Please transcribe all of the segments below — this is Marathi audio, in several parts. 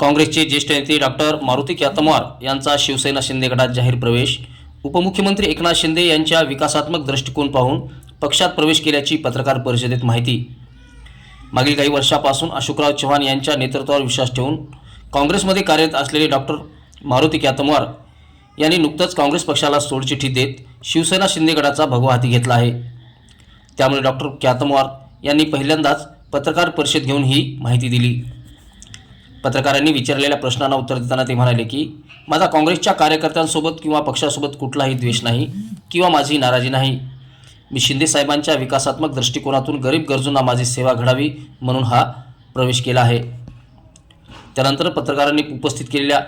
काँग्रेसचे ज्येष्ठ नेते डॉक्टर मारुती क्यातमवार यांचा शिवसेना शिंदे गटात जाहीर प्रवेश. उपमुख्यमंत्री एकनाथ शिंदे यांच्या विकासात्मक दृष्टिकोन पाहून पक्षात प्रवेश केल्याची पत्रकार परिषदेत माहिती. मागील काही वर्षापासून अशोकराव चव्हाण यांच्या नेतृत्वावर विश्वास ठेवून काँग्रेसमध्ये कार्यरत असलेले डॉक्टर मारुती क्यातमवार यांनी नुकतंच काँग्रेस पक्षाला सोडचिठी देत शिवसेना शिंदे गटाचा भगवा हाती घेतला आहे. त्यामुळे डॉक्टर क्यातमवार यांनी पहिल्यांदाच पत्रकार परिषद घेऊन ही माहिती दिली. पत्रकारांनी विचारलेल्या प्रश्नांना उत्तर देताना ते म्हणाले की माझा काँग्रेसच्या कार्यकर्त्यांसोबत किंवा पक्षासोबत कुठलाही द्वेष नाही किंवा माझी नाराजी नाही. मी शिंदे साहेबांच्या विकासात्मक दृष्टिकोनातून गरीब गरजूंना माझी सेवा घडावी म्हणून हा प्रवेश केला आहे. त्यानंतर पत्रकारांनी उपस्थित केलेल्या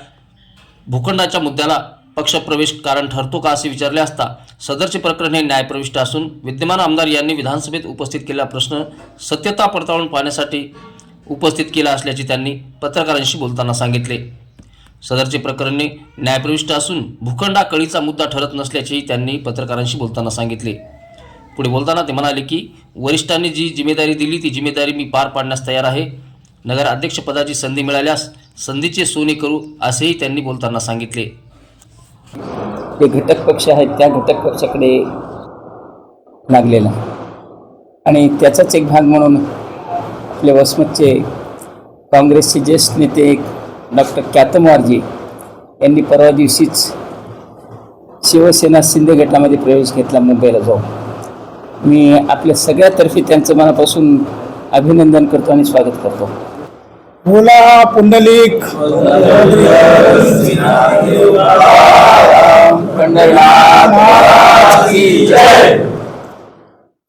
भूखंडाच्या मुद्द्याला पक्षप्रवेश कारण ठरतो का असे विचारले असता सदरचे प्रकरण हे न्यायप्रविष्ट असून विद्यमान आमदार यांनी विधानसभेत उपस्थित केलेला प्रश्न सत्यता पडताळून पाहण्यासाठी उपस्थित केला असल्याचे त्यांनी पत्रकारांशी बोलताना सांगितले. सदरचे प्रकरणे न्यायप्रविष्ट असून भूखंड हा कळीचा मुद्दा ठरत नसल्याचेही त्यांनी पत्रकारांशी बोलताना सांगितले. पुढे बोलताना ते म्हणाले की वरिष्ठांनी जी जिम्मेदारी दिली ती जिम्मेदारी मी पार पाडण्यास तयार आहे. नगर अध्यक्षपदाची संधी मिळाल्यास संधीचे सोने करू असेही त्यांनी बोलताना सांगितले. जे घटक पक्ष आहेत त्या घटक पक्षाकडे लागलेला. आणि त्याचाच एक भाग म्हणून आपले वसमतचे काँग्रेसचे ज्येष्ठ नेते डॉक्टर कॅतमवारजी यांनी परवा दिवशीच शिवसेना शिंदे गटामध्ये प्रवेश घेतला मुंबईला जाऊन. मी आपल्या सगळ्यातर्फे त्यांचं मनापासून अभिनंदन करतो आणि स्वागत करतो. बोला पुंडलिक.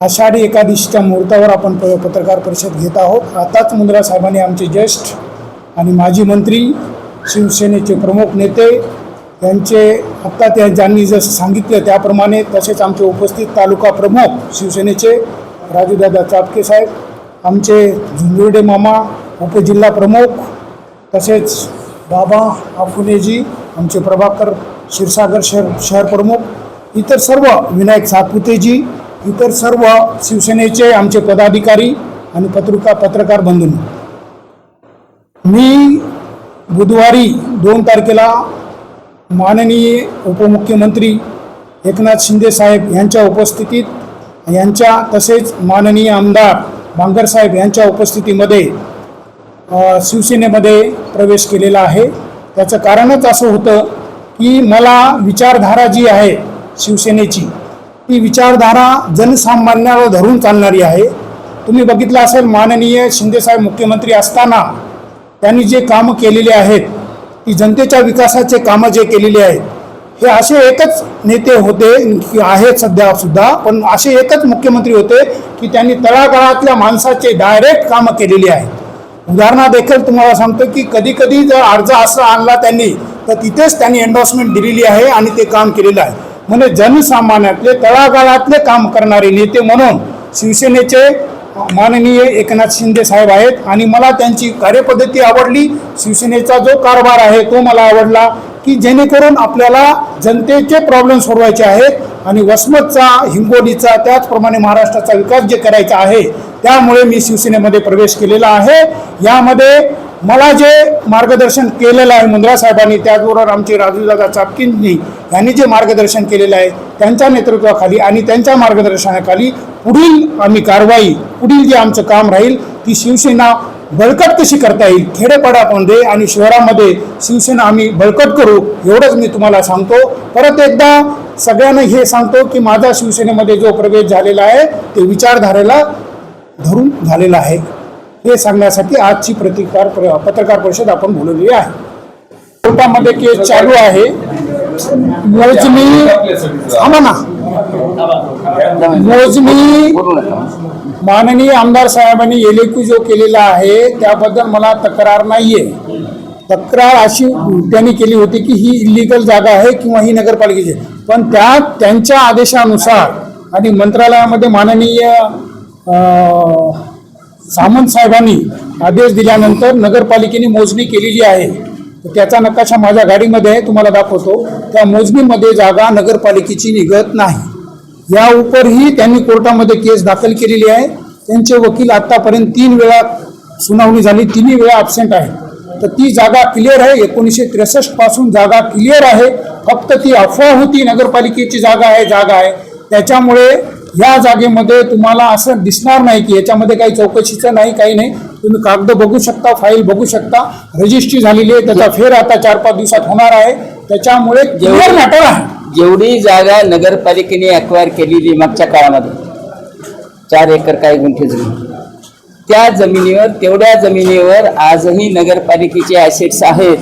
आषाढी एकादशीच्या मुहूर्तावर आपण प- पत्रकार परिषद घेत आहोत. आताच मुंद्रा साहेबांनी आमचे ज्येष्ठ आणि माजी मंत्री शिवसेनेचे प्रमुख नेते यांचे आत्ता त्या ज्यांनी जसं सांगितलं त्याप्रमाणे तसेच आमचे उपस्थित तालुका प्रमुख शिवसेनेचे राजूदादा चापके साहेब आमचे झुंजुर्डे मामा उपजिल्हा प्रमुख तसेच बाबा आफुलेजी आमचे प्रभाकर क्षीरसागर शहर शहर प्रमुख इतर सर्व विनायक सातपुतेजी इतर सर्व शिवसेनेचे आमचे पदाधिकारी आणि पत्रिका पत्रकार बंधूंनी मी बुधवारी दोन तारखेला माननीय उपमुख्यमंत्री एकनाथ शिंदे साहेब यांच्या उपस्थितीत यांच्या तसेच माननीय आमदार बांगरसाहेब यांच्या उपस्थितीमध्ये शिवसेनेमध्ये प्रवेश केलेला आहे. त्याचं कारणच असं होतं की मला विचारधारा जी आहे शिवसेनेची ती विचारधारा जनसामान्याला धरून चालणारी आहे. तुम्ही बघितलं असेल माननीय शिंदेसाहेब मुख्यमंत्री असताना त्यांनी जे कामं केलेले आहेत ती जनतेच्या विकासाचे कामं जे केलेले आहेत हे असे एकच नेते होते की आहेत सध्या सुद्धा पण असे एकच मुख्यमंत्री होते की त्यांनी तळागाळातल्या माणसाचे डायरेक्ट कामं केलेली आहेत. उदाहरणा देखील तुम्हाला सांगतो की कधी कधी जर अर्ज असा आणला त्यांनी तर तिथेच त्यांनी एन्डॉर्समेंट दिलेली आहे आणि ते काम केलेलं आहे. म्हणजे जनसामान्यातले तळागाळातले काम करणारे नेते म्हणून शिवसेनेचे माननीय एकनाथ शिंदे साहेब आहेत आणि मला त्यांची कार्यपद्धती आवडली. शिवसेनेचा जो कारभार आहे तो मला आवडला की जेणेकरून आपल्याला जनतेचे प्रॉब्लेम सोडवायचे आहेत आणि वसमतचा हिंगोलीचा त्याचप्रमाणे महाराष्ट्राचा विकास जे करायचा आहे त्यामुळे मी शिवसेनेमध्ये प्रवेश केलेला आहे. यामध्ये मला जे मार्गदर्शन केलेलं आहे मुंद्रा साहेबांनी त्याचबरोबर आमचे राजूदादा चापकिंनी यांनी जे मार्गदर्शन केलेलं आहे त्यांच्या नेतृत्वाखाली आणि त्यांच्या मार्गदर्शनाखाली पुढील आम्ही कारवाई पुढील जे आमचं काम राहील ती शिवसेना बळकट कशी करता येईल खेडेपाड्यामध्ये आणि शहरामध्ये शिवसेना आम्ही बळकट करू एवढंच मी तुम्हाला सांगतो. परत एकदा सगळ्यांना हे सांगतो की माझा शिवसेनेमध्ये जो प्रवेश झालेला आहे ते विचारधारेला धरून झालेला आहे. हे सांगण्यासाठी आजची प्रतिकार पत्रकार परिषद आपण बोलवली आहे. कोर्टामध्ये केस चालू आहे. मोजणी थांबा ना. मोजणी माननीय आमदार साहेबांनी एलेक्यू जो केलेला आहे त्याबद्दल मला तक्रार नाहीये. तक्रार अशी त्यांनी केली होती की ही इलिगल जागा आहे किंवा ही नगरपालिकेची. पण त्या त्यांच्या आदेशानुसार आणि मंत्रालयामध्ये माननीय सामंत साहेबांनी आदेश दिल्यानंतर नगरपालिकेने मोजणी केलेली आहे. तर त्याचा नकाशा माझ्या गाडीमध्ये आहे तुम्हाला दाखवतो. त्या मोजणीमध्ये जागा नगरपालिकेची निघत नाही. या उपरही त्यांनी कोर्टामध्ये केस दाखल केलेली आहे. त्यांचे वकील आत्तापर्यंत तीन वेळा सुनावणी झाली तिन्ही वेळा ॲबसेंट आहे तर ती जागा क्लिअर आहे. एकोणीसशे त्रेसष्टपासून जागा क्लिअर आहे. फक्त ती अफवा होती नगरपालिकेची जागा आहे जागा आहे. त्याच्यामुळे या जागेमध्ये तुम्हाला असं दिसणार नाही की याच्यामध्ये काही चौकशीचं नाही काही नाही. तुम्ही कागद बघू शकता फाईल बघू शकता. रजिस्ट्री झालेली आहे त्याचा फेर आता चार पाच दिवसात होणार आहे. त्याच्यामुळे क्लिअर मॅटर आहे. जेवढी जागा नगरपालिकेने अक्वायर केलेली मागच्या काळामध्ये चार एकर काही गुंठे जमीन. त्या जमिनीवर तेवढ्या जमिनीवर आजही नगरपालिकेचे ॲसेट्स आहेत.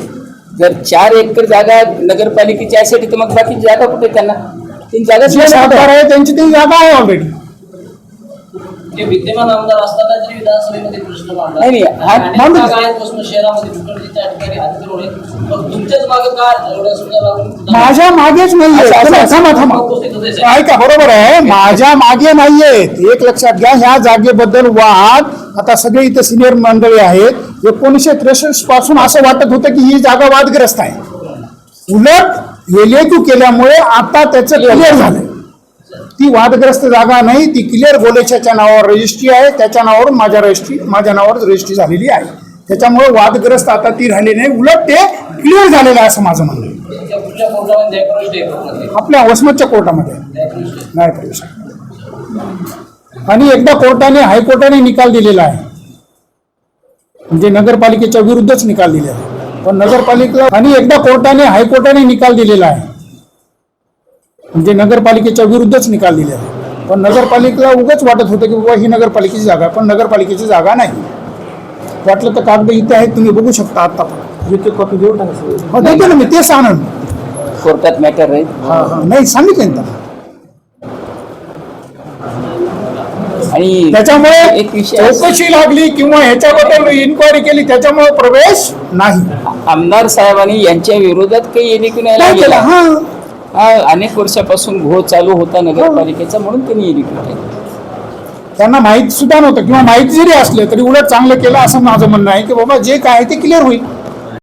जर चार एकर जागा नगरपालिकेची ॲसेट तर मग बाकी जागा कुठे त्यांना? ती जागा जे सातबार आहे त्यांची ती जागा आहे ऑलरेडी जे विद्यमान आमदार असताना जरी विधानसभेमध्ये प्रश्न मांडला नाही, नाही, हा- अनेक मांडू दे. जागा आहेत पासून शहरामध्ये भूखंडीच्या ठिकाणी हातकरून आहेत. मग तुमच्याच मागे का एवढ्या सुद्धा राहून- माझ्या मागेच नाहीये. थांबा. ऐका बरोबर आहे. माझ्या मागे नाहीयेत एक लक्षात घ्या ह्या जागेबद्दल वाद. आता सगळे इथे सिनियर मंडळी आहेत. एकोणीसशे त्रेसष्टपासून असं वाटत होतं की ही जागा वादग्रस्त आहे. उलट एलेक्यू केल्यामुळे आता त्याचं क्लिअर झालंय. ती वादग्रस्त जागा नाही ती क्लिअर गोलेशाच्या नावावर रजिस्ट्री आहे त्याच्या नावावर माझ्या रजिस्ट्री माझ्या नावावर रजिस्ट्री झालेली आहे. त्याच्यामुळे वादग्रस्त आता ती राहिली नाही. उलट ते क्लिअर झालेलं आहे असं माझं म्हणणं. आपल्या वसमतच्या कोर्टामध्ये. नाही करू शकत आणि एकदा कोर्टाने हायकोर्टाने निकाल दिलेला आहे. म्हणजे नगरपालिकेच्या विरुद्धच निकाल दिलेला आहे. पण नगरपालिकेला आणि एकदा कोर्टाने हायकोर्टाने निकाल दिलेला आहे. म्हणजे नगरपालिकेच्या विरुद्धच निकाल दिलेला आहे. पण नगरपालिकेला उगाच वाटत होतं की बाबा ही नगरपालिकेची जागा आहे पण नगरपालिकेची जागा नाही. वाटलं तर कागद इथे आहेत तुम्ही बघू शकता आता पण. कॉपी देऊ टाका हो देतो ना मी तेच आणून. कोर्टात मॅटर राहील हा हा. नाही सांगितलं आणि त्याच्यामुळे एक विषय चौकशी लागली किंवा ह्याच्याबद्दल इन्क्वायरी केली त्याच्यामुळे प्रवेश नाही. आमदार साहेबांनी यांच्या विरोधात काही येणे की नाही केलं हा. अनेक वर्षापासून घोळ चालू होता नगरपालिकेचा म्हणून त्यांनी येणे केलं. त्यांना माहिती सुद्धा नव्हतं किंवा माहिती जरी असले तरी उलट चांगलं केलं असं माझं म्हणणं आहे की बाबा जे काय ते क्लिअर होईल.